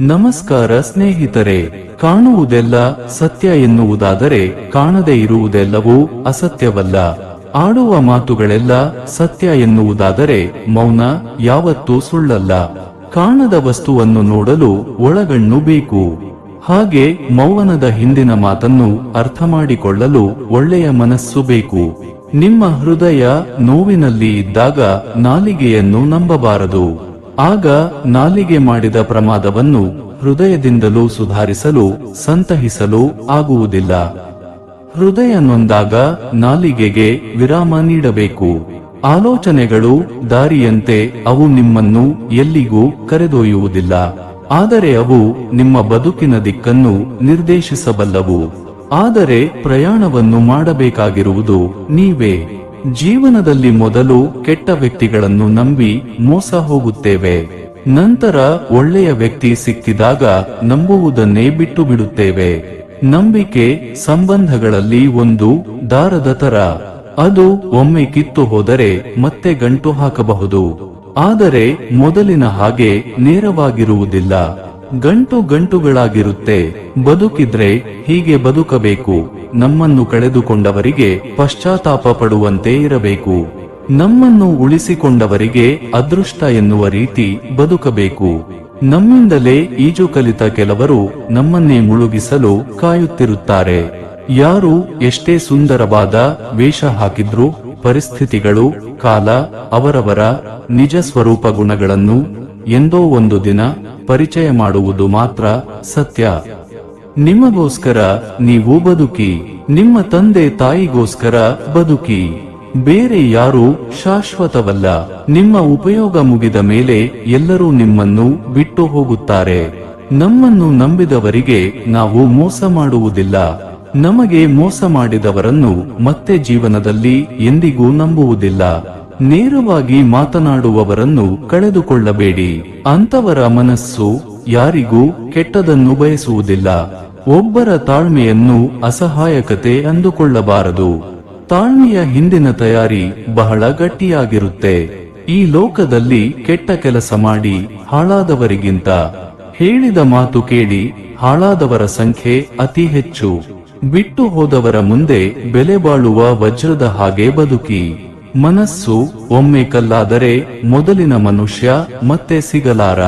ನಮಸ್ಕಾರ ಸ್ನೇಹಿತರೆ, ಕಾಣುವುದೆಲ್ಲ ಸತ್ಯ ಎನ್ನುವುದಾದರೆ ಕಾಣದೇ ಇರುವುದೆಲ್ಲವೂ ಅಸತ್ಯವಲ್ಲ. ಆಡುವ ಮಾತುಗಳೆಲ್ಲ ಸತ್ಯ ಎನ್ನುವುದಾದರೆ ಮೌನ ಯಾವತ್ತೂ ಸುಳ್ಳಲ್ಲ. ಕಾಣದ ವಸ್ತುವನ್ನು ನೋಡಲು ಒಳಗಣ್ಣು ಬೇಕು. ಹಾಗೆ ಮೌನದ ಹಿಂದಿನ ಮಾತನ್ನು ಅರ್ಥ ಮಾಡಿಕೊಳ್ಳಲು ಒಳ್ಳೆಯ ಮನಸ್ಸು ಬೇಕು. ನಿಮ್ಮ ಹೃದಯ ನೋವಿನಲ್ಲಿ ಇದ್ದಾಗ ನಾಲಿಗೆಯನ್ನು ನಂಬಬಾರದು. ಆಗ ನಾಲಿಗೆ ಮಾಡಿದ ಪ್ರಮಾದವನ್ನು ಹೃದಯದಿಂದಲೂ ಸುಧಾರಿಸಲು, ಸಂತಹಿಸಲು ಆಗುವುದಿಲ್ಲ. ಹೃದಯ ನೊಂದಾಗ ನಾಲಿಗೆಗೆ ವಿರಾಮ ನೀಡಬೇಕು. ಆಲೋಚನೆಗಳು ದಾರಿಯಂತೆ ಅವು ನಿಮ್ಮನ್ನು ಎಲ್ಲಿಗೂ ಕರೆದೊಯ್ಯುವುದಿಲ್ಲ. ಆದರೆ ಅವು ನಿಮ್ಮ ಬದುಕಿನ ದಿಕ್ಕನ್ನು ನಿರ್ದೇಶಿಸಬಲ್ಲವು. ಆದರೆ ಪ್ರಯಾಣವನ್ನು ಮಾಡಬೇಕಾಗಿರುವುದು ನೀವೇ. ಜೀವನದಲ್ಲಿ ಮೊದಲು ಕೆಟ್ಟ ವ್ಯಕ್ತಿಗಳನ್ನು ನಂಬಿ ಮೋಸ ಹೋಗುತ್ತೇವೆ. ನಂತರ ಒಳ್ಳೆಯ ವ್ಯಕ್ತಿ ಸಿಕ್ಕಿದಾಗ ನಂಬುವುದನ್ನೇ ಬಿಟ್ಟು ಬಿಡುತ್ತೇವೆ. ನಂಬಿಕೆ ಸಂಬಂಧಗಳಲ್ಲಿ ಒಂದು ದಾರದ ತರ ಅದು ಒಮ್ಮೆ ಕಿತ್ತು ಹೋದರೆ ಮತ್ತೆ ಗಂಟು ಹಾಕಬಹುದು. ಆದರೆ ಮೊದಲಿನ ಹಾಗೆ ನೇರವಾಗಿರುವುದಿಲ್ಲ. ಗಂಟು ಗಂಟುಗಳಾಗಿರುತ್ತೆ. ಬದುಕಿದ್ರೆ ಹೀಗೆ ಬದುಕಬೇಕು. ನಮ್ಮನ್ನು ಕಳೆದುಕೊಂಡವರಿಗೆ ಪಶ್ಚಾತ್ತಾಪ ಪಡುವಂತೆ ಇರಬೇಕು. ನಮ್ಮನ್ನು ಉಳಿಸಿಕೊಂಡವರಿಗೆ ಅದೃಷ್ಟ ಎನ್ನುವ ರೀತಿ ಬದುಕಬೇಕು. ನಮ್ಮಿಂದಲೇ ಈಜು ಕಲಿತ ಕೆಲವರು ನಮ್ಮನ್ನೇ ಮುಳುಗಿಸಲು ಕಾಯುತ್ತಿರುತ್ತಾರೆ. ಯಾರು ಎಷ್ಟೇ ಸುಂದರವಾದ ವೇಷ ಹಾಕಿದ್ರು ಪರಿಸ್ಥಿತಿಗಳು, ಕಾಲ, ಅವರವರ ನಿಜ ಸ್ವರೂಪ ಗುಣಗಳನ್ನು ಎಂದೋ ಒಂದು ದಿನ ಪರಿಚಯ ಮಾಡುವುದು ಮಾತ್ರ ಸತ್ಯ. ನಿಮಗೋಸ್ಕರ ನೀವು ಬದುಕಿ, ನಿಮ್ಮ ತಂದೆ ತಾಯಿಗೋಸ್ಕರ ಬದುಕಿ. ಬೇರೆ ಯಾರು ಶಾಶ್ವತವಲ್ಲ. ನಿಮ್ಮ ಉಪಯೋಗ ಮುಗಿದ ಮೇಲೆ ಎಲ್ಲರೂ ನಿಮ್ಮನ್ನು ಬಿಟ್ಟು ಹೋಗುತ್ತಾರೆ. ನಮ್ಮನ್ನು ನಂಬಿದವರಿಗೆ ನಾವು ಮೋಸ ಮಾಡುವುದಿಲ್ಲ. ನಮಗೆ ಮೋಸ ಮಾಡಿದವರನ್ನು ಮತ್ತೆ ಜೀವನದಲ್ಲಿ ಎಂದಿಗೂ ನಂಬುವುದಿಲ್ಲ. ನೇರವಾಗಿ ಮಾತನಾಡುವವರನ್ನು ಕಳೆದುಕೊಳ್ಳಬೇಡಿ. ಅಂತವರ ಮನಸ್ಸು ಯಾರಿಗೂ ಕೆಟ್ಟದನ್ನು ಬಯಸುವುದಿಲ್ಲ. ಒಬ್ಬರ ತಾಳ್ಮೆಯನ್ನು ಅಸಹಾಯಕತೆ ಅಂದುಕೊಳ್ಳಬಾರದು. ತಾಳ್ಮೆಯ ಹಿಂದಿನ ತಯಾರಿ ಬಹಳ ಗಟ್ಟಿಯಾಗಿರುತ್ತೆ. ಈ ಲೋಕದಲ್ಲಿ ಕೆಟ್ಟ ಕೆಲಸ ಮಾಡಿ ಹಾಳಾದವರಿಗಿಂತ ಹೇಳಿದ ಮಾತು ಕೇಳಿ ಹಾಳಾದವರ ಸಂಖ್ಯೆ ಅತಿ ಹೆಚ್ಚು. ಬಿಟ್ಟು ಹೋದವರ ಮುಂದೆ ಬೆಲೆ ಬಾಳುವ ವಜ್ರದ ಹಾಗೆ ಬದುಕಿ. ಮನಸ್ಸು ಒಮ್ಮೆ ಕಲ್ಲಾದರೆ ಮೊದಲಿನ ಮನುಷ್ಯ ಮತ್ತೆ ಸಿಗಲಾರ.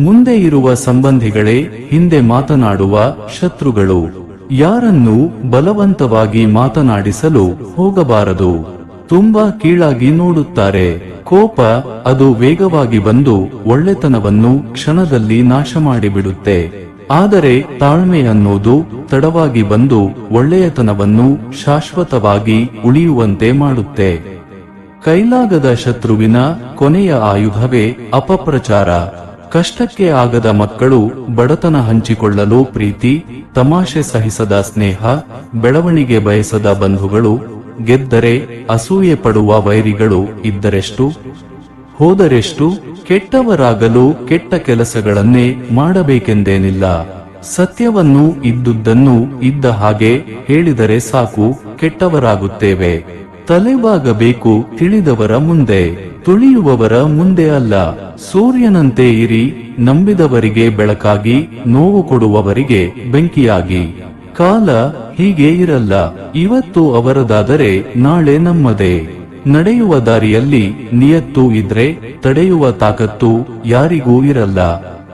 ಮುಂದೆ ಇರುವ ಸಂಬಂಧಿಗಳೇ ಹಿಂದೆ ಮಾತನಾಡುವ ಶತ್ರುಗಳು. ಯಾರನ್ನು ಬಲವಂತವಾಗಿ ಮಾತನಾಡಿಸಲು ಹೋಗಬಾರದು. ತುಂಬಾ ಕೀಳಾಗಿ ನೋಡುತ್ತಾರೆ. ಕೋಪ ಅದು ವೇಗವಾಗಿ ಬಂದು ಒಳ್ಳೆತನವನ್ನು ಕ್ಷಣದಲ್ಲಿ ನಾಶ ಮಾಡಿಬಿಡುತ್ತೆ ಆದರೆ ತಾಳ್ಮೆ ಅನ್ನೋದು ತಡವಾಗಿ ಬಂದು ಒಳ್ಳೆಯತನವನ್ನು ಶಾಶ್ವತವಾಗಿ ಉಳಿಯುವಂತೆ ಮಾಡುತ್ತೆ. ಕೈಲಾಗದ ಶತ್ರುವಿನ ಕೊನೆಯ ಆಯುಧವೇ ಅಪಪ್ರಚಾರ. ಕಷ್ಟಕ್ಕೆ ಆಗದ ಮಕ್ಕಳು ಬಡತನ ಹಂಚಿಕೊಳ್ಳಲು ಪ್ರೀತಿ, ತಮಾಷೆ ಸಹಿಸದ ಸ್ನೇಹ, ಬೆಳವಣಿಗೆ ಬಯಸದ ಬಂಧುಗಳು, ಗೆದ್ದರೆ ಅಸೂಯೆ ಪಡುವ ವೈರಿಗಳು ಇದ್ದರೆಷ್ಟು? ಹೋದರೆಷ್ಟು? ಕೆಟ್ಟವರಾಗಲು ಕೆಟ್ಟ ಕೆಲಸಗಳನ್ನೇ ಮಾಡಬೇಕೆಂದೇನಿಲ್ಲ. ಸತ್ಯವನ್ನು ಇದ್ದುದನ್ನು ಇದ್ದ ಹಾಗೆ ಹೇಳಿದರೆ ಸಾಕು, ಕೆಟ್ಟವರಾಗುತ್ತೇವೆ. ತಲೆಬಾಗಬೇಕು, ತಿಳಿದವರ ಮುಂದೆ. ತುಳಿಯುವವರ ಮುಂದೆ ಅಲ್ಲ, ಸೂರ್ಯನಂತೆ ಇರಿ, ನಂಬಿದವರಿಗೆ ಬೆಳಕಾಗಿ, ನೋವು ಕೊಡುವವರಿಗೆ ಬೆಂಕಿಯಾಗಿ. ಕಾಲ ಹೀಗೆ ಇರಲ್ಲ, ಇವತ್ತು ಅವರದಾದರೆ ನಾಳೆ ನಮ್ಮದೇ. ನಡೆಯುವ ದಾರಿಯಲ್ಲಿ ನಿಯತ್ತು ಇದ್ರೆ, ತಡೆಯುವ ತಾಕತ್ತು ಯಾರಿಗೂ ಇರಲ್ಲ.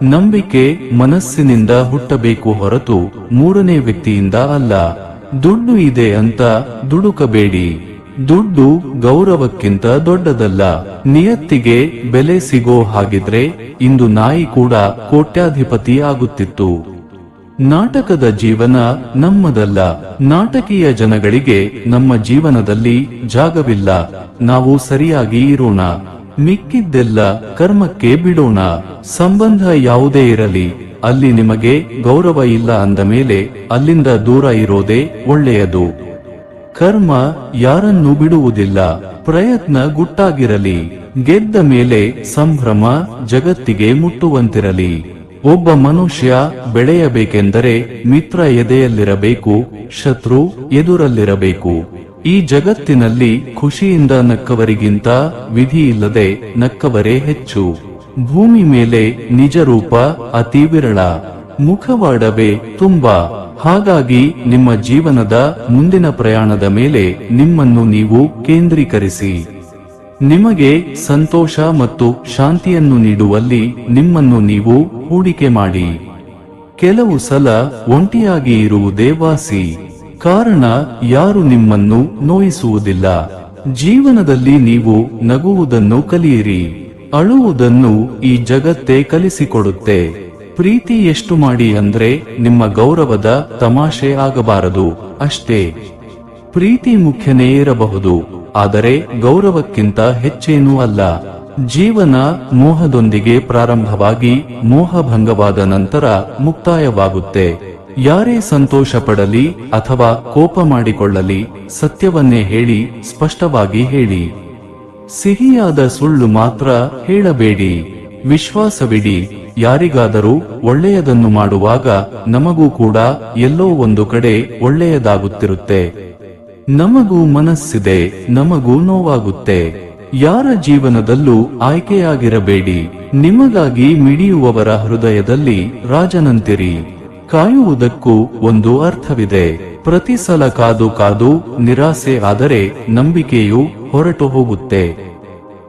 ನಂಬಿಕೆ ಮನಸ್ಸಿನಿಂದ ಹುಟ್ಟಬೇಕು ಹೊರತು ಮೂರನೇ ವ್ಯಕ್ತಿಯಿಂದ ಅಲ್ಲ. ದುಡ್ಡು ಇದೆ ಅಂತ ದುಡುಕಬೇಡಿ. ದುಡ್ಡು ಗೌರವಕ್ಕಿಂತ ದೊಡ್ಡದಲ್ಲ. ನಿಯತ್ತಿಗೆ ಬೆಲೆ ಸಿಗೋ ಹಾಗಿದ್ರೆ ಇಂದು ನಾಯಿ ಕೂಡ ಕೋಟ್ಯಾಧಿಪತಿ ಆಗುತ್ತಿತ್ತು ನಾಟಕದ ಜೀವನ ನಮ್ಮದಲ್ಲ. ನಾಟಕೀಯ ಜನಗಳಿಗೆ ನಮ್ಮ ಜೀವನದಲ್ಲಿ ಜಾಗವಿಲ್ಲ. ನಾವು ಸರಿಯಾಗಿ ಇರೋಣ. ಮಿಕ್ಕಿದ್ದೆಲ್ಲ ಕರ್ಮಕ್ಕೆ ಬಿಡೋಣ. ಸಂಬಂಧ ಯಾವುದೇ ಇರಲಿ. ಅಲ್ಲಿ ನಿಮಗೆ ಗೌರವ ಇಲ್ಲ ಅಂದ ಮೇಲೆ ಅಲ್ಲಿಂದ ದೂರ ಇರೋದೇ ಒಳ್ಳೆಯದು. ಕರ್ಮ ಯಾರನ್ನು ಬಿಡುವುದಿಲ್ಲ. ಪ್ರಯತ್ನ ಗುಟ್ಟಾಗಿರಲಿ. ಗೆದ್ದ ಮೇಲೆ ಸಂಭ್ರಮ ಜಗತ್ತಿಗೆ ಮುಟ್ಟುವಂತಿರಲಿ. ಒಬ್ಬ ಮನುಷ್ಯ ಬೆಳೆಯಬೇಕೆಂದರೆ ಮಿತ್ರ ಎದೆಯಲ್ಲಿರಬೇಕು, ಶತ್ರು ಎದುರಲ್ಲಿರಬೇಕು. ಈ ಜಗತ್ತಿನಲ್ಲಿ ಖುಷಿಯಿಂದ ನಕ್ಕವರಿಗಿಂತ ವಿಧಿಯಿಲ್ಲದೆ ನಕ್ಕವರೇ ಹೆಚ್ಚು. ಭೂಮಿ ಮೇಲೆ ನಿಜರೂಪ ಅತಿ ವಿರಳ. ಮುಖವಾಡವೇ ತುಂಬಾ. ಹಾಗಾಗಿ ನಿಮ್ಮ ಜೀವನದ ಮುಂದಿನ ಪ್ರಯಾಣದ ಮೇಲೆ ನಿಮ್ಮನ್ನು ನೀವು ಕೇಂದ್ರೀಕರಿಸಿ. ನಿಮಗೆ ಸಂತೋಷ ಮತ್ತು ಶಾಂತಿಯನ್ನು ನೀಡುವಲ್ಲಿ ನಿಮ್ಮನ್ನು ನೀವು ಹೂಡಿಕೆ ಮಾಡಿ. ಕೆಲವು ಸಲ ಒಂಟಿಯಾಗಿ ಇರುವುದೇ ವಾಸಿ ಕಾರಣ ಯಾರು ನಿಮ್ಮನ್ನು ನೋಯಿಸುವುದಿಲ್ಲ. ಜೀವನದಲ್ಲಿ ನೀವು ನಗುವುದನ್ನು ಕಲಿಯಿರಿ. ಅಳುವುದನ್ನು ಈ ಜಗತ್ತೇ ಕಲಿಸಿಕೊಡುತ್ತೆ. ಪ್ರೀತಿ ಎಷ್ಟು ಮಾಡಿ ಅಂದ್ರೆ ನಿಮ್ಮ ಗೌರವದ ತಮಾಷೆ ಆಗಬಾರದು, ಅಷ್ಟೇ. ಪ್ರೀತಿ ಮುಖ್ಯನೇ ಇರಬಹುದು, ಆದರೆ ಗೌರವಕ್ಕಿಂತ ಹೆಚ್ಚೇನೂ ಅಲ್ಲ. ಜೀವನ ಮೋಹದೊಂದಿಗೆ ಪ್ರಾರಂಭವಾಗಿ ಮೋಹಭಂಗವಾದ ನಂತರ ಮುಕ್ತಾಯವಾಗುತ್ತೆ. ಯಾರೇ ಸಂತೋಷ ಪಡಲಿ ಅಥವಾ ಕೋಪ ಮಾಡಿಕೊಳ್ಳಲಿ, ಸತ್ಯವನ್ನೇ ಹೇಳಿ, ಸ್ಪಷ್ಟವಾಗಿ ಹೇಳಿ. ಸಿಹಿಯಾದ ಸುಳ್ಳು ಮಾತ್ರ ಹೇಳಬೇಡಿ. ವಿಶ್ವಾಸವಿಡಿ. ಯಾರಿಗಾದರೂ ಒಳ್ಳೆಯದನ್ನು ಮಾಡುವಾಗ ನಮಗೂ ಕೂಡ ಎಲ್ಲೋ ಒಂದು ಕಡೆ ಒಳ್ಳೆಯದಾಗುತ್ತಿರುತ್ತೆ. ನಮಗೂ ಮನಸ್ಸಿದೆ, ನಮಗೂ ನೋವಾಗುತ್ತೆ. ಯಾರ ಜೀವನದಲ್ಲೂ ಆಯ್ಕೆಯಾಗಿರಬೇಡಿ. ನಿಮಗಾಗಿ ಮಿಡಿಯುವವರ ಹೃದಯದಲ್ಲಿ ರಾಜನಂತಿರಿ. ಕಾಯುವುದಕ್ಕೂ ಒಂದು ಅರ್ಥವಿದೆ. ಪ್ರತಿ ಸಲ ಕಾದು ಕಾದು ನಿರಾಸೆ ಆದರೆ ನಂಬಿಕೆಯು ಹೊರಟು ಹೋಗುತ್ತೆ.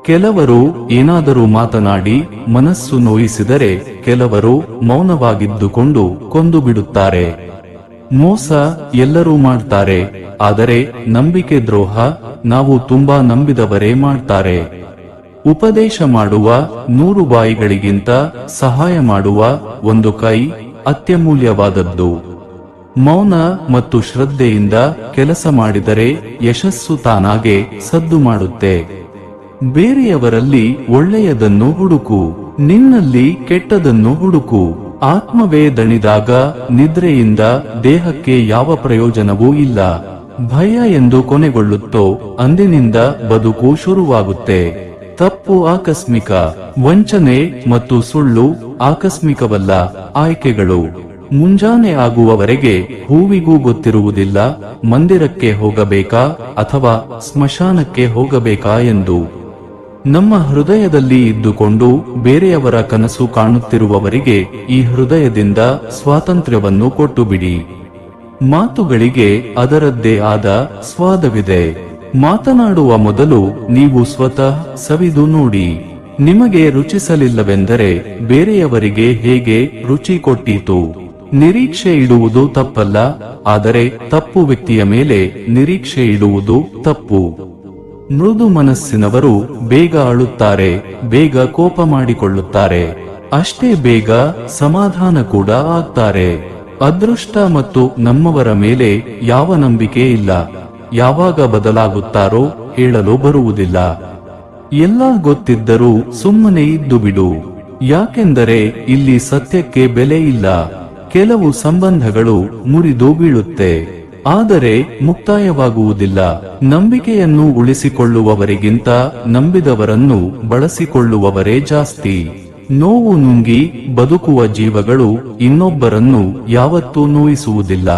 ಕೆಲವರು ಏನಾದರೂ ಮಾತನಾಡಿ ಮನಸ್ಸು ನೋಯಿಸಿದರೆ ಕೆಲವರು ಮೌನವಾಗಿದ್ದುಕೊಂಡು ಕೊಂದು ಬಿಡುತ್ತಾರೆ ಮೋಸ ಎಲ್ಲರೂ ಮಾಡ್ತಾರೆ, ಆದರೆ ನಂಬಿಕೆ ದ್ರೋಹ ನಾವು ತುಂಬಾ ನಂಬಿದವರೇ ಮಾಡ್ತಾರೆ. ಉಪದೇಶ ಮಾಡುವ ನೂರು ಬಾಯಿಗಳಿಗಿಂತ ಸಹಾಯ ಮಾಡುವ ಒಂದು ಕೈ ಅತ್ಯಮೂಲ್ಯವಾದದ್ದು. ಮೌನ ಮತ್ತು ಶ್ರದ್ಧೆಯಿಂದ ಕೆಲಸ ಮಾಡಿದರೆ ಯಶಸ್ಸು ತಾನಾಗೆ ಸದ್ದು ಮಾಡುತ್ತೆ. ಬೇರೆಯವರಲ್ಲಿ ಒಳ್ಳೆಯದನ್ನು ಹುಡುಕು, ನಿನ್ನಲ್ಲಿ ಕೆಟ್ಟದನ್ನು ಹುಡುಕು. ಆತ್ಮವೇ ದಣಿದಾಗ ನಿದ್ರೆಯಿಂದ ದೇಹಕ್ಕೆ ಯಾವ ಪ್ರಯೋಜನವೂ ಇಲ್ಲ. ಭಯ ಎಂದು ಕೊನೆಗೊಳ್ಳುತ್ತೋ ಅಂದಿನಿಂದ ಬದುಕು ಶುರುವಾಗುತ್ತೆ. ತಪ್ಪು ಆಕಸ್ಮಿಕ, ವಂಚನೆ ಮತ್ತು ಸುಳ್ಳು ಆಕಸ್ಮಿಕವಲ್ಲ, ಆಯ್ಕೆಗಳು. ಮುಂಜಾನೆ ಆಗುವವರೆಗೆ ಹೂವಿಗೂ ಗೊತ್ತಿರುವುದಿಲ್ಲ, ಮಂದಿರಕ್ಕೆ ಹೋಗಬೇಕಾ ಅಥವಾ ಸ್ಮಶಾನಕ್ಕೆ ಹೋಗಬೇಕಾ ಎಂದು. ನಮ್ಮ ಹೃದಯದಲ್ಲಿ ಇದ್ದುಕೊಂಡು ಬೇರೆಯವರ ಕನಸು ಕಾಣುತ್ತಿರುವವರಿಗೆ ಈ ಹೃದಯದಿಂದ ಸ್ವಾತಂತ್ರ್ಯವನ್ನು ಕೊಟ್ಟು ಬಿಡಿ ಮಾತುಗಳಿಗೆ ಅದರದ್ದೇ ಆದ ಸ್ವಾದವಿದೆ. ಮಾತನಾಡುವ ಮೊದಲು ನೀವು ಸ್ವತಃ ಸವಿದು ನೋಡಿ. ನಿಮಗೆ ರುಚಿಸಲಿಲ್ಲವೆಂದರೆ ಬೇರೆಯವರಿಗೆ ಹೇಗೆ ರುಚಿ ಕೊಟ್ಟೀತು? ನಿರೀಕ್ಷೆ ಇಡುವುದು ತಪ್ಪಲ್ಲ, ಆದರೆ ತಪ್ಪು ವ್ಯಕ್ತಿಯ ಮೇಲೆ ನಿರೀಕ್ಷೆ ಇಡುವುದು ತಪ್ಪು. ಮೃದು ಮನಸ್ಸಿನವರು ಬೇಗ ಅಳುತ್ತಾರೆ, ಬೇಗ ಕೋಪ ಮಾಡಿಕೊಳ್ಳುತ್ತಾರೆ. ಅಷ್ಟೇ ಬೇಗ ಸಮಾಧಾನ ಕೂಡ ಆಗ್ತಾರೆ. ಅದೃಷ್ಟ ಮತ್ತು ನಮ್ಮವರ ಮೇಲೆ ಯಾವ ನಂಬಿಕೆ ಇಲ್ಲ. ಯಾವಾಗ ಬದಲಾಗುತ್ತಾರೋ ಹೇಳಲು ಬರುವುದಿಲ್ಲ. ಎಲ್ಲ ಗೊತ್ತಿದ್ದರೂ ಸುಮ್ಮನೆ ಇದ್ದು ಬಿಡು. ಯಾಕೆಂದರೆ ಇಲ್ಲಿ ಸತ್ಯಕ್ಕೆ ಬೆಲೆ ಇಲ್ಲ. ಕೆಲವು ಸಂಬಂಧಗಳು ಮುರಿದು ಬೀಳುತ್ತೆ. ಆದರೆ ಮುಕ್ತಾಯವಾಗುವುದಿಲ್ಲ. ನಂಬಿಕೆಯನ್ನು ಉಳಿಸಿಕೊಳ್ಳುವವರಿಗಿಂತ ನಂಬಿದವರನ್ನು ಬಳಸಿಕೊಳ್ಳುವವರೇ ಜಾಸ್ತಿ. ನೋವು ನುಂಗಿ ಬದುಕುವ ಜೀವಗಳು ಇನ್ನೊಬ್ಬರನ್ನು ಯಾವತ್ತೂ ನೋಯಿಸುವುದಿಲ್ಲ.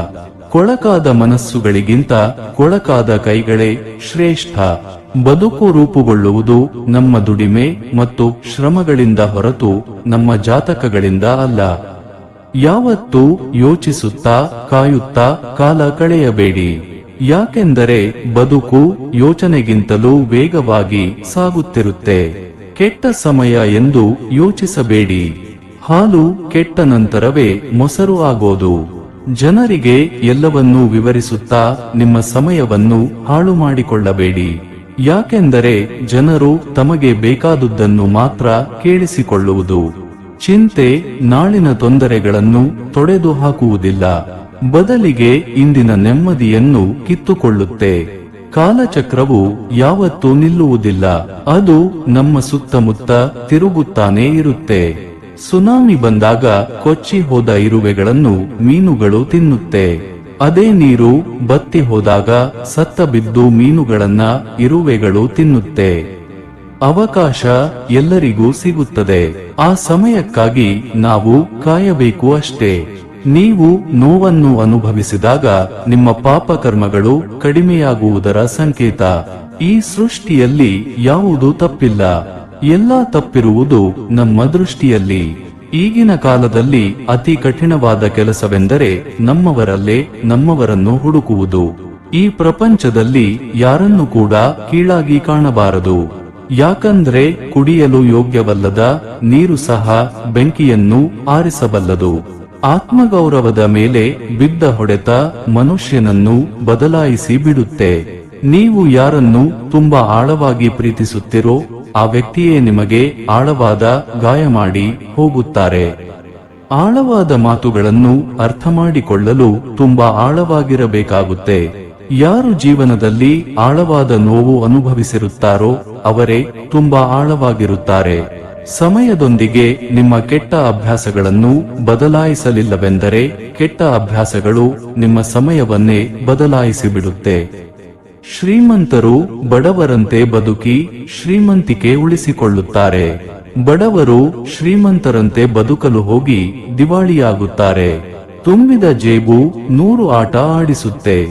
ಕೊಳಕಾದ ಮನಸ್ಸುಗಳಿಗಿಂತ ಕೊಳಕಾದ ಕೈಗಳೇ ಶ್ರೇಷ್ಠ. ಬದುಕು ರೂಪುಗೊಳ್ಳುವುದು ನಮ್ಮ ದುಡಿಮೆ ಮತ್ತು ಶ್ರಮಗಳಿಂದ ಹೊರತು ನಮ್ಮ ಜಾತಕಗಳಿಂದ ಅಲ್ಲ. ಯಾವತ್ತೂ ಯೋಚಿಸುತ್ತಾ ಕಾಯುತ್ತಾ ಕಾಲ ಕಳೆಯಬೇಡಿ. ಯಾಕೆಂದರೆ ಬದುಕು ಯೋಚನೆಗಿಂತಲೂ ವೇಗವಾಗಿ ಸಾಗುತ್ತಿರುತ್ತೆ. ಕೆಟ್ಟ ಸಮಯ ಎಂದು ಯೋಚಿಸಬೇಡಿ. ಹಾಲು ಕೆಟ್ಟ ನಂತರವೇ ಮೊಸರು ಆಗೋದು. ಜನರಿಗೆ ಎಲ್ಲವನ್ನೂ ವಿವರಿಸುತ್ತಾ ನಿಮ್ಮ ಸಮಯವನ್ನು ಹಾಳು ಮಾಡಿಕೊಳ್ಳಬೇಡಿ. ಯಾಕೆಂದರೆ ಜನರು ತಮಗೆ ಬೇಕಾದುದನ್ನು ಮಾತ್ರ ಕೇಳಿಸಿಕೊಳ್ಳುವುದು. ಚಿಂತೆ ನಾಳಿನ ತೊಂದರೆಗಳನ್ನು ತೊಡೆದು ಹಾಕುವುದಿಲ್ಲ. ಬದಲಿಗೆ ಇಂದಿನ ನೆಮ್ಮದಿಯನ್ನು ಕಿತ್ತುಕೊಳ್ಳುತ್ತೆ. ಕಾಲಚಕ್ರವು ಯಾವತ್ತೂ ನಿಲ್ಲುವುದಿಲ್ಲ. ಅದು ನಮ್ಮ ಸುತ್ತಮುತ್ತ ತಿರುಗುತ್ತಾನೇ ಇರುತ್ತೆ. ಸುನಾಮಿ ಬಂದಾಗ ಕೊಚ್ಚಿ ಹೋದ ಇರುವೆಗಳನ್ನು ಮೀನುಗಳು ತಿನ್ನುತ್ತೆ. ಅದೇ ನೀರು ಬತ್ತಿ ಹೋದಾಗ ಸತ್ತ ಬಿದ್ದು ಮೀನುಗಳನ್ನ ಇರುವೆಗಳು ತಿನ್ನುತ್ತೆ. ಅವಕಾಶ ಎಲ್ಲರಿಗೂ ಸಿಗುತ್ತದೆ. ಆ ಸಮಯಕ್ಕಾಗಿ ನಾವು ಕಾಯಬೇಕು ಅಷ್ಟೇ. ನೀವು ನೋವನ್ನು ಅನುಭವಿಸಿದಾಗ ನಿಮ್ಮ ಪಾಪಕರ್ಮಗಳು ಕಡಿಮೆಯಾಗುವುದರ ಸಂಕೇತ. ಈ ಸೃಷ್ಟಿಯಲ್ಲಿ ಯಾವುದೂ ತಪ್ಪಿಲ್ಲ. ಎಲ್ಲಾ ತಪ್ಪಿರುವುದು ನಮ್ಮ ದೃಷ್ಟಿಯಲ್ಲಿ. ಈಗಿನ ಕಾಲದಲ್ಲಿ ಅತಿ ಕಠಿಣವಾದ ಕೆಲಸವೆಂದರೆ ನಮ್ಮವರಲ್ಲೇ ನಮ್ಮವರನ್ನು ಹುಡುಕುವುದು. ಈ ಪ್ರಪಂಚದಲ್ಲಿ ಯಾರನ್ನು ಕೂಡ ಕೀಳಾಗಿ ಕಾಣಬಾರದು. ಯಾಕಂದ್ರೆ ಕುಡಿಯಲು ಯೋಗ್ಯವಲ್ಲದ ನೀರು ಸಹ ಬೆಂಕಿಯನ್ನು ಆರಿಸಬಲ್ಲದು. ಆತ್ಮಗೌರವದ ಮೇಲೆ ಬಿದ್ದ ಹೊಡೆತ ಮನುಷ್ಯನನ್ನು ಬದಲಾಯಿಸಿ ಬಿಡುತ್ತೆ. ನೀವು ಯಾರನ್ನು ತುಂಬಾ ಆಳವಾಗಿ ಪ್ರೀತಿಸುತ್ತಿರೋ ಆ ವ್ಯಕ್ತಿಯೇ ನಿಮಗೆ ಆಳವಾದ ಗಾಯ ಮಾಡಿ ಹೋಗುತ್ತಾರೆ. ಆಳವಾದ ಮಾತುಗಳನ್ನು ಅರ್ಥ ಮಾಡಿಕೊಳ್ಳಲು ತುಂಬಾ ಆಳವಾಗಿರಬೇಕಾಗುತ್ತೆ. ಯಾರು ಜೀವನದಲ್ಲಿ ಆಳವಾದ ನೋವು ಅನುಭವಿಸಿರುತ್ತಾರೋ ಅವರೇ ತುಂಬಾ ಆಳವಾಗಿರುತ್ತಾರೆ. ಸಮಯದೊಂದಿಗೆ ನಿಮ್ಮ ಕೆಟ್ಟ ಅಭ್ಯಾಸಗಳನ್ನು ಬದಲಾಯಿಸಲಿಲ್ಲವೆಂದರೆ ಕೆಟ್ಟ ಅಭ್ಯಾಸಗಳು ನಿಮ್ಮ ಸಮಯವನ್ನೇ ಬದಲಾಯಿಸಿಬಿಡುತ್ತೆ. ಶ್ರೀಮಂತರು ಬಡವರಂತೆ ಬದುಕಿ ಶ್ರೀಮಂತಿಕೆ ಉಳಿಸಿಕೊಳ್ಳುತ್ತಾರೆ. ಬಡವರು ಶ್ರೀಮಂತರಂತೆ ಬದುಕಲು ಹೋಗಿ ದಿವಾಳಿಯಾಗುತ್ತಾರೆ. ತುಂಬಿದ ಜೇಬು ನೂರು ಆಟ ಆಡಿಸುತ್ತೆ.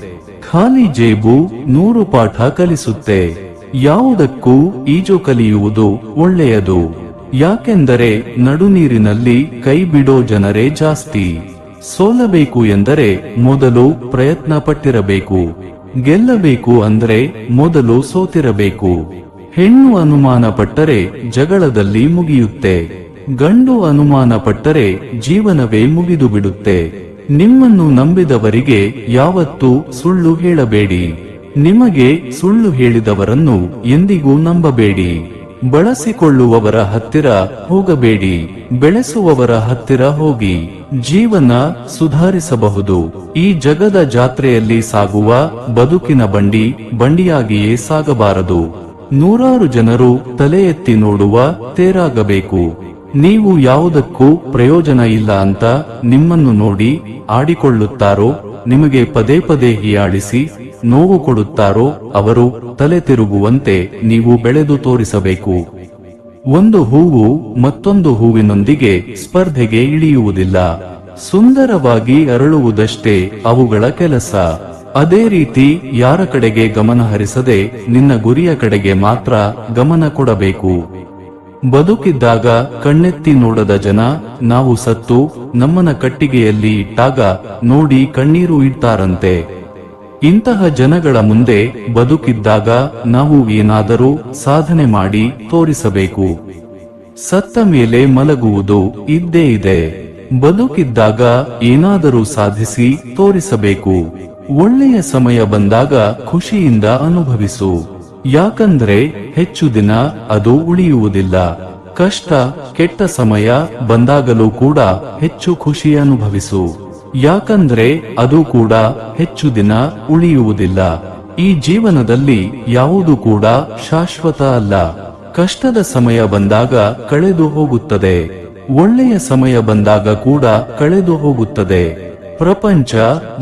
ಖಾಲಿ ಜೇಬು ನೂರು ಪಾಠ ಕಲಿಸುತ್ತೆ. ಯಾವುದಕ್ಕೂ ಈಜು ಕಲಿಯುವುದು ಒಳ್ಳೆಯದು. ಯಾಕೆಂದರೆ ನಡುನೀರಿನಲ್ಲಿ ಕೈ ಬಿಡೋ ಜನರೇ ಜಾಸ್ತಿ. ಸೋಲಬೇಕು ಎಂದರೆ ಮೊದಲು ಪ್ರಯತ್ನ ಪಟ್ಟಿರಬೇಕು ಗೆಲ್ಲಬೇಕು ಅಂದರೆ ಮೊದಲು ಸೋತಿರಬೇಕು. ಹೆಣ್ಣು ಅನುಮಾನ ಪಟ್ಟರೆ ಜಗಳದಲ್ಲಿ ಮುಗಿಯುತ್ತೆ. ಗಂಡು ಅನುಮಾನ ಪಟ್ಟರೆ ಜೀವನವೇ ಮುಗಿದು ಬಿಡುತ್ತೆ ನಿಮ್ಮನ್ನು ನಂಬಿದವರಿಗೆ ಯಾವತ್ತೂ ಸುಳ್ಳು ಹೇಳಬೇಡಿ. ನಿಮಗೆ ಸುಳ್ಳು ಹೇಳಿದವರನ್ನು ಎಂದಿಗೂ ನಂಬಬೇಡಿ. ಬಳಸಿಕೊಳ್ಳುವವರ ಹತ್ತಿರ ಹೋಗಬೇಡಿ. ಬೆಳೆಸುವವರ ಹತ್ತಿರ ಹೋಗಿ. ಜೀವನ ಸುಧಾರಿಸಬಹುದು. ಈ ಜಗದ ಜಾತ್ರೆಯಲ್ಲಿ ಸಾಗುವ ಬದುಕಿನ ಬಂಡಿ ಬಂಡಿಯಾಗಿಯೇ ಸಾಗಬಾರದು. ನೂರಾರು ಜನರು ತಲೆ ಎತ್ತಿ ನೋಡುವ ತೇರಾಗಬೇಕು. ನೀವು ಯಾವುದಕ್ಕೂ ಪ್ರಯೋಜನ ಇಲ್ಲ ಅಂತ ನಿಮ್ಮನ್ನು ನೋಡಿ ಆಡಿಕೊಳ್ಳುತ್ತಾರೋ? ನಿಮಗೆ ಪದೇ ಪದೇ ಹೀಯಾಳಿಸಿ ನೋವು ಕೊಡುತ್ತಾರೋ ಅವರು ತಲೆ ತಿರುಗುವಂತೆ ನೀವು ಬೆಳೆದು ತೋರಿಸಬೇಕು. ಒಂದು ಹೂವು ಮತ್ತೊಂದು ಹೂವಿನೊಂದಿಗೆ ಸ್ಪರ್ಧೆಗೆ ಇಳಿಯುವುದಿಲ್ಲ. ಸುಂದರವಾಗಿ ಅರಳುವುದಷ್ಟೇ ಅವುಗಳ ಕೆಲಸ. ಅದೇ ರೀತಿ ಯಾರ ಕಡೆಗೆ ಗಮನ ಹರಿಸದೆ ನಿನ್ನ ಗುರಿಯ ಕಡೆಗೆ ಮಾತ್ರ ಗಮನ ಕೊಡಬೇಕು. ಬದುಕಿದ್ದಾಗ ಕಣ್ಣೆತ್ತಿ ನೋಡದ ಜನ ನಾವು ಸತ್ತು ನಮ್ಮನ ಕಟ್ಟಿಗೆಯಲ್ಲಿ ಇಟ್ಟಾಗ ನೋಡಿ ಕಣ್ಣೀರು ಇಡ್ತಾರಂತೆ. ಇಂತಹ ಜನಗಳ ಮುಂದೆ ಬದುಕಿದ್ದಾಗ ನಾವು ಏನಾದರೂ ಸಾಧನೆ ಮಾಡಿ ತೋರಿಸಬೇಕು. ಸತ್ತ ಮೇಲೆ ಮಲಗುವುದು ಇದ್ದೇ ಇದೆ. ಬದುಕಿದ್ದಾಗ ಏನಾದರೂ ಸಾಧಿಸಿ ತೋರಿಸಬೇಕು. ಒಳ್ಳೆಯ ಸಮಯ ಬಂದಾಗ ಖುಷಿಯಿಂದ ಅನುಭವಿಸು. ಯಾಕಂದ್ರೆ ಹೆಚ್ಚು ದಿನ ಅದು ಉಳಿಯುವುದಿಲ್ಲ. ಕಷ್ಟ, ಕೆಟ್ಟ ಸಮಯ ಬಂದಾಗಲೂ ಕೂಡ ಹೆಚ್ಚು ಖುಷಿ ಅನುಭವಿಸು. ಯಾಕಂದ್ರೆ ಅದು ಕೂಡ ಹೆಚ್ಚು ದಿನ ಉಳಿಯುವುದಿಲ್ಲ. ಈ ಜೀವನದಲ್ಲಿ ಯಾವುದು ಕೂಡ ಶಾಶ್ವತ ಅಲ್ಲ. ಕಷ್ಟದ ಸಮಯ ಬಂದಾಗ ಕಳೆದು ಹೋಗುತ್ತದೆ. ಒಳ್ಳೆಯ ಸಮಯ ಬಂದಾಗ ಕೂಡ ಕಳೆದು ಹೋಗುತ್ತದೆ. ಪ್ರಪಂಚ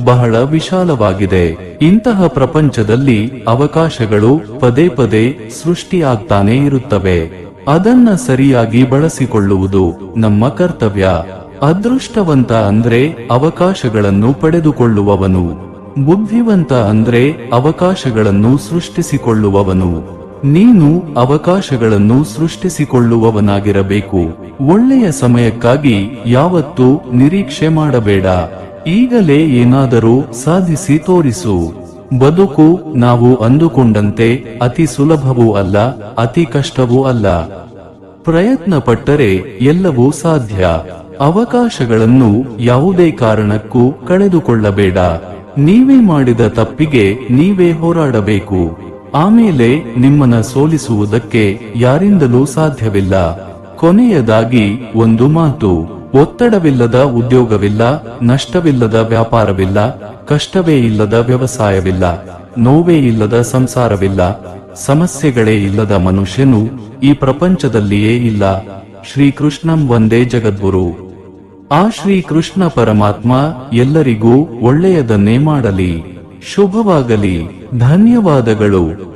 ಬಹಳ ವಿಶಾಲವಾಗಿದೆ. ಇಂತಹ ಪ್ರಪಂಚದಲ್ಲಿ ಅವಕಾಶಗಳು ಪದೇ ಪದೇ ಸೃಷ್ಟಿಯಾಗ್ತಾನೆ ಇರುತ್ತವೆ. ಅದನ್ನ ಸರಿಯಾಗಿ ಬಳಸಿಕೊಳ್ಳುವುದು ನಮ್ಮ ಕರ್ತವ್ಯ. ಅದೃಷ್ಟವಂತ ಅಂದ್ರೆ ಅವಕಾಶಗಳನ್ನು ಪಡೆದುಕೊಳ್ಳುವವನು. ಬುದ್ಧಿವಂತ ಅಂದ್ರೆ ಅವಕಾಶಗಳನ್ನು ಸೃಷ್ಟಿಸಿಕೊಳ್ಳುವವನು. ನೀನು ಅವಕಾಶಗಳನ್ನು ಸೃಷ್ಟಿಸಿಕೊಳ್ಳುವವನಾಗಿರಬೇಕು. ಒಳ್ಳೆಯ ಸಮಯಕ್ಕಾಗಿ ಯಾವತ್ತೂ ನಿರೀಕ್ಷೆ ಮಾಡಬೇಡ. ಈಗಲೇ ಏನಾದರೂ ಸಾಧಿಸಿ ತೋರಿಸು. ಬದುಕು ನಾವು ಅಂದುಕೊಂಡಂತೆ ಅತಿ ಸುಲಭವೂ ಅಲ್ಲ, ಅತಿ ಕಷ್ಟವೂ ಅಲ್ಲ. ಪ್ರಯತ್ನ ಪಟ್ಟರೆ ಎಲ್ಲವೂ ಸಾಧ್ಯ. ಅವಕಾಶಗಳನ್ನು ಯಾವುದೇ ಕಾರಣಕ್ಕೂ ಕಳೆದುಕೊಳ್ಳಬೇಡ. ನೀವೇ ಮಾಡಿದ ತಪ್ಪಿಗೆ ನೀವೇ ಹೋರಾಡಬೇಕು. ಆಮೇಲೆ ನಿಮ್ಮನ್ನ ಸೋಲಿಸುವುದಕ್ಕೆ ಯಾರಿಂದಲೂ ಸಾಧ್ಯವಿಲ್ಲ. ಕೊನೆಯದಾಗಿ ಒಂದು ಮಾತು, ಒತ್ತಡವಿಲ್ಲದ ಉದ್ಯೋಗವಿಲ್ಲ, ನಷ್ಟವಿಲ್ಲದ ವ್ಯಾಪಾರವಿಲ್ಲ, ಕಷ್ಟವೇ ಇಲ್ಲದ ವ್ಯವಸಾಯವಿಲ್ಲ, ನೋವೇ ಇಲ್ಲದ ಸಂಸಾರವಿಲ್ಲ, ಸಮಸ್ಯೆಗಳೇ ಇಲ್ಲದ ಮನುಷ್ಯನು ಈ ಪ್ರಪಂಚದಲ್ಲಿಯೇ ಇಲ್ಲ. ಶ್ರೀಕೃಷ್ಣಂ ಒಂದೇ ಜಗದ್ಗುರು. ಆ ಶ್ರೀಕೃಷ್ಣ ಪರಮಾತ್ಮ ಎಲ್ಲರಿಗೂ ಒಳ್ಳೆಯದನ್ನೇ ಮಾಡಲಿ ಶುಭವಾಗಲಿ ಧನ್ಯವಾದಗಳು.